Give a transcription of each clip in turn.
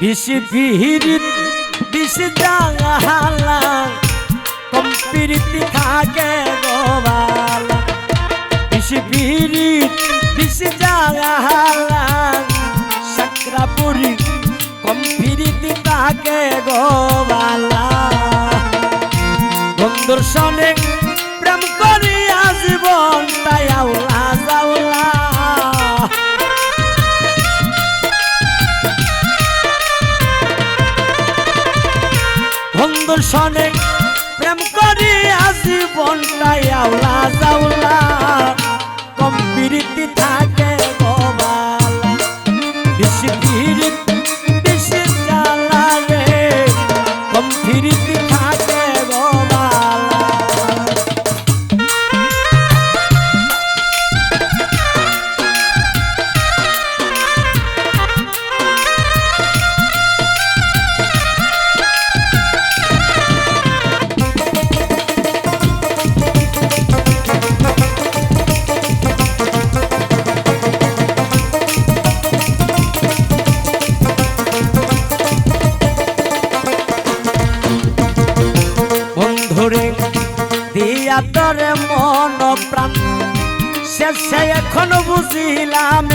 বিশি পিহিরিত বিশি জাহালা কম্পিরিতি থাকে গোবালা বিশি পিহিরিত বিশি জাহালা সাকরাপুরি কম্পিরিতি থাকে গোবালা বন্ধুর সনে প্রেম করিয়া জীবন তাই আউলা বন্ধুর তরে মন প্রাণ। শেষে এখন বুঝিলাম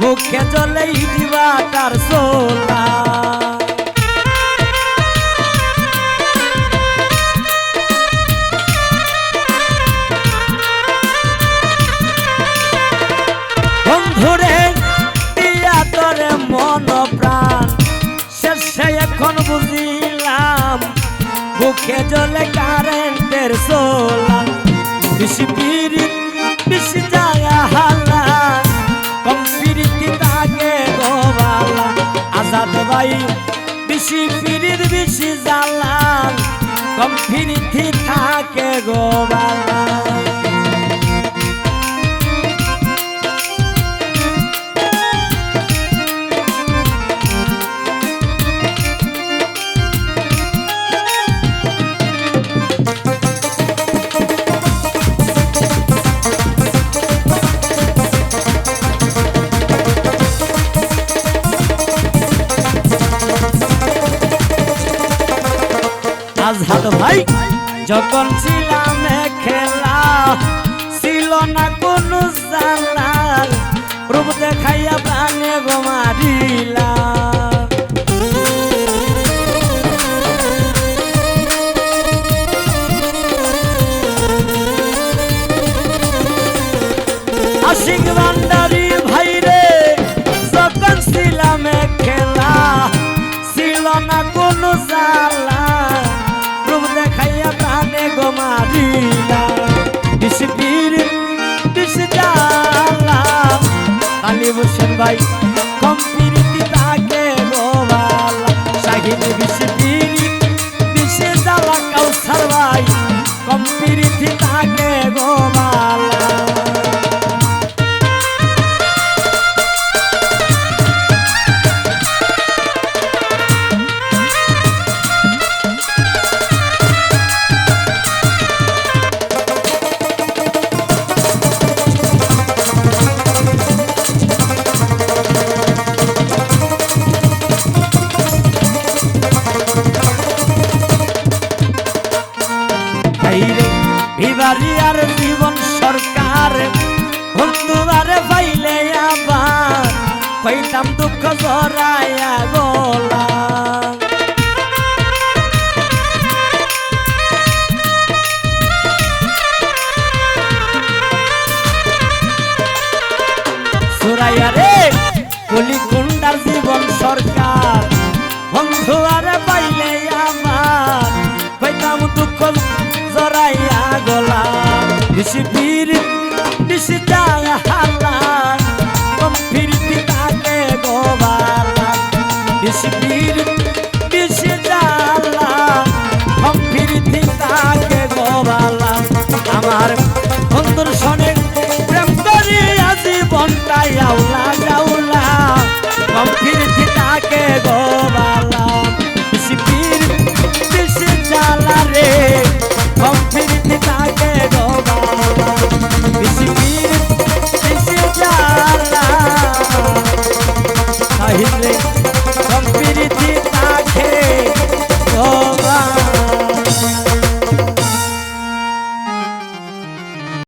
বুকে জলেই দিবাটার সোলা বন্ধুরে দিয়া তরে বুঝিলাম বুকে জলে কারেন্টের সোলা। বেশি পিরিত বেশি জায়গা হালা। কম পিরিতি তাকে গোবালা। আজাদ ভাই, বেশি পিরিত বেশি জ্বালা কম পিরিতি থাকে গোবালা। আজহাদ ভাই, যখন ছিলাম খেলা, ছিল না কোনো জানার, রূপ দেখাইয়া প্রাণে গোমারিলা আশিক ভান্ডারি ভাই রে, যখন ছিলাম খেলা, ছিল না কোনো জালা রূপ দেখাইয়া প্রাণে গোমারিলা বিশি পীর বিশি জালা কালী হোসেন ভাই ভিবারিয়ার জীবন সরকার। বন্ধুরারে পাইলে আবার কইতাম দুঃখ জরায়া গলা। সুরাইয়া রে, কলিকুন্ডার জীবন সরকার। বন্ধু আরে পাইলে আমার কইতাম দুঃখ জরাইয়া গলা। হালা কম ফিরতি তাকে গোবালা। বেশি বাহিরে। সম্পীড়িতি